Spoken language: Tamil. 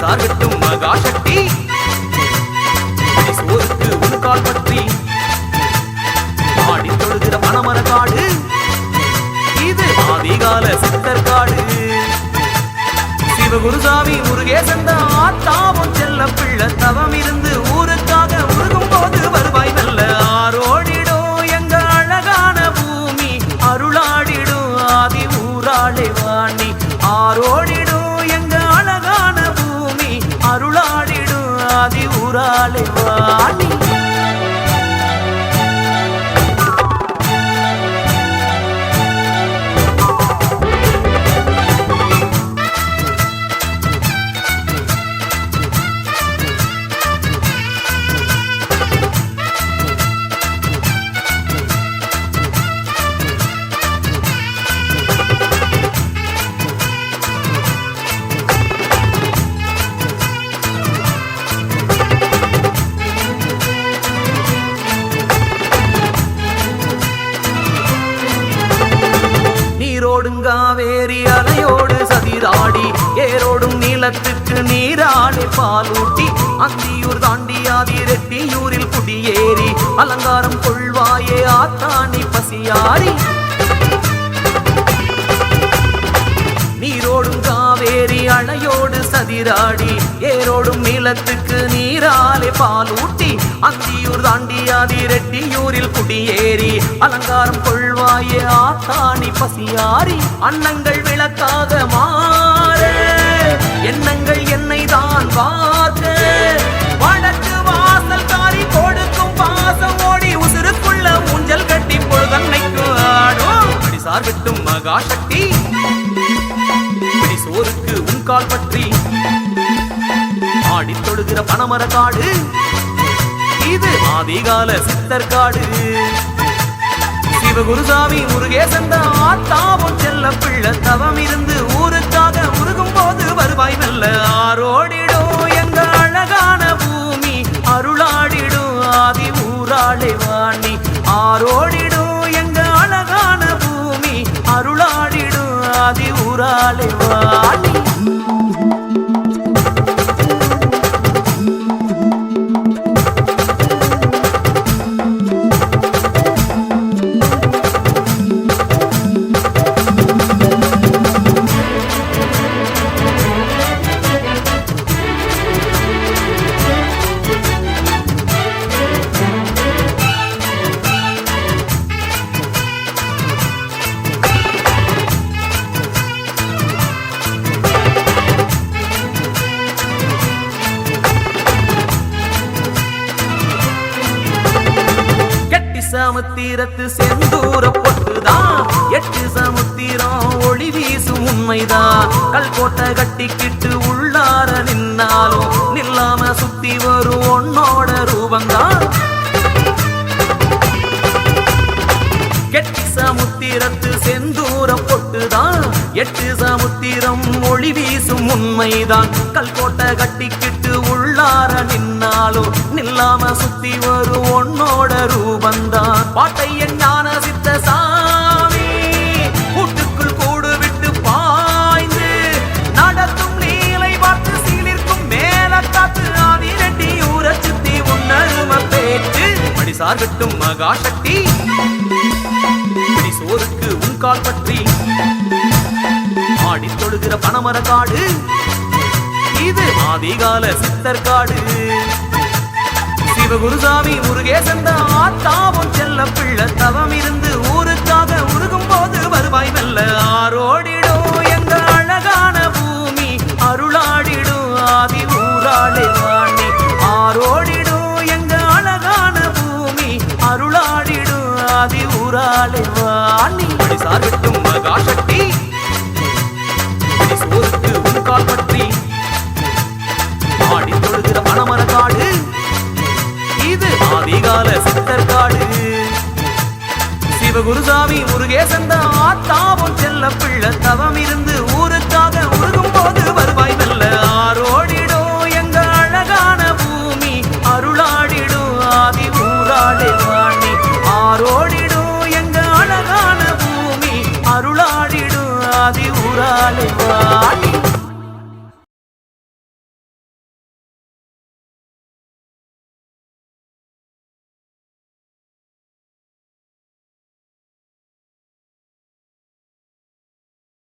சாகட்டும் மகாசக்தி. சோருக்கு உன் கால் பற்றி. ஆடி தொழுகிற மணமர காடு. இது ஆதிகால சித்தர் காடு. சிவகுருசாமி முருகேசன் ஆத்தாவும் செல்ல பிள்ளை. தவம் இருந்து ஊருக்காக உருகும் போது வருவாய் நல்ல ஆரோடிடும் எங்க அழகான பூமி அருளாடிடும் ஆதி ஊராளி வாணி ஆரோடிடும் ஊராளே வாணி நீரோடும் காவேரி அலையோடு சதிராடி ஏரோடும் நீளத்துக்கு நீராடி பாலூட்டி அந்தியூர் தாண்டி ஆதி ரெட்டியூரில் குடியேறி அலங்காரம் கொள்வாயே ஆத்தாணி பசியாரி நீரோடும் காவேரி அணையோடு சதிராடி ஏரோடும் நீளத்துக்கு நீராலே பாலூட்டி அந்தியூர் தாண்டியாதி ரெட்டியூரில் குடியேறி அலங்காரம் கொள்வாயே ஆத்தாணி பசியாரி அன்னங்கள் விளக்காக மாற எண்ணங்கள் என்னை தான் பார்க்க. வடக்கு வாசல் காரி கொடுக்கும் பாசம் ஓடி உசுருக்குள்ள ஊஞ்சல் கட்டி பொழுதன்னைக்கு ஆடும். சார் சார்கட்டும் மகாசக்தி. இப்படி சோருக்கு உன் கால் பற்றி ஆடி தொழுகிற பனமர காடு. இது ஆதிகால சித்தர் காடு. சிவகுருசாமி முருகேசந்த ஆத்தாவும் செல்ல பிள்ளை தவம் இருந்து ஊருக்காக முருகும் போது வருவாய் நல்ல ஆரோடிடும் எங்க அழகான பூமி. அருளாடிடும் ஆதி ஊராளே வாணி. ஆரோடிடும் எங்க அழகான பூமி. அருளாடிடும் ஆதி ஊராளே வாணி. சமுத்திரத்து செந்தூர பொட்டுதான் எட்டு சமுத்திரம் ஒளி வீசும் உண்மைதான். கல் கோட்டை கட்டிக்கிட்டு உள்ளார நின்னாலும் நில்லாம சுத்தி வரும் உன்னோட ரூபந்தான் கெட்டி சமுத்திரத்து செந்தூர பொட்டுதான் எட்டு சமுத்திரம் ஒளி வீசும் உண்மைதான். கல்கோட்டை கட்டிக்கிட்டு யார நின்னாலும் நில்லாம சுத்தி வரும் உன்னோட ரூபந்தான். பாட்டை ஞான சித்த சாமி கூட்டுக்குள் கூடு விட்டு பாய்ந்து நடத்தும் நீலை பார்த்து சீலிருக்கும் மேல காத்து ஆதி ரெட்டி ஊர சுத்தி உன்னரும பேச்சு. படிசார் விட்டும் மகா சக்தி. சோருக்கு உன் கால் பற்றி. ஆடி தொழுகிற பனமர காடு. ஆதிகால சித்தர் காடு சிவகுருசாமி முருகேசன் ஆத்தாவும் செல்ல பிள்ளை. தவம் இருந்து ஊருக்காக உருகும் போது வருவாய் நல்ல ஆரோடிடும் எங்க அழகான பூமி அருளாடிடும் ஆதி ஊராளே வாணி. ஆரோடிடும் எங்க அழகான பூமி அருளாடிடும் ஆதி ஊராளே வாணி. அடி சார்கட்டும் குருசாமி முருகேசந்த ஆத்தாவும் செல்ல பிள்ள. தவம் இருந்து ஊருக்காக உருகும் போது வருவாய் நல்ல ஆரோடிடும் எங்க அழகான பூமி அருளாடிடும் ஆதி ஊராடே வாணி. ஆரோடிடும் எங்க அழகான பூமி அருளாடிடும் ஆதி ஊராலே வாணி.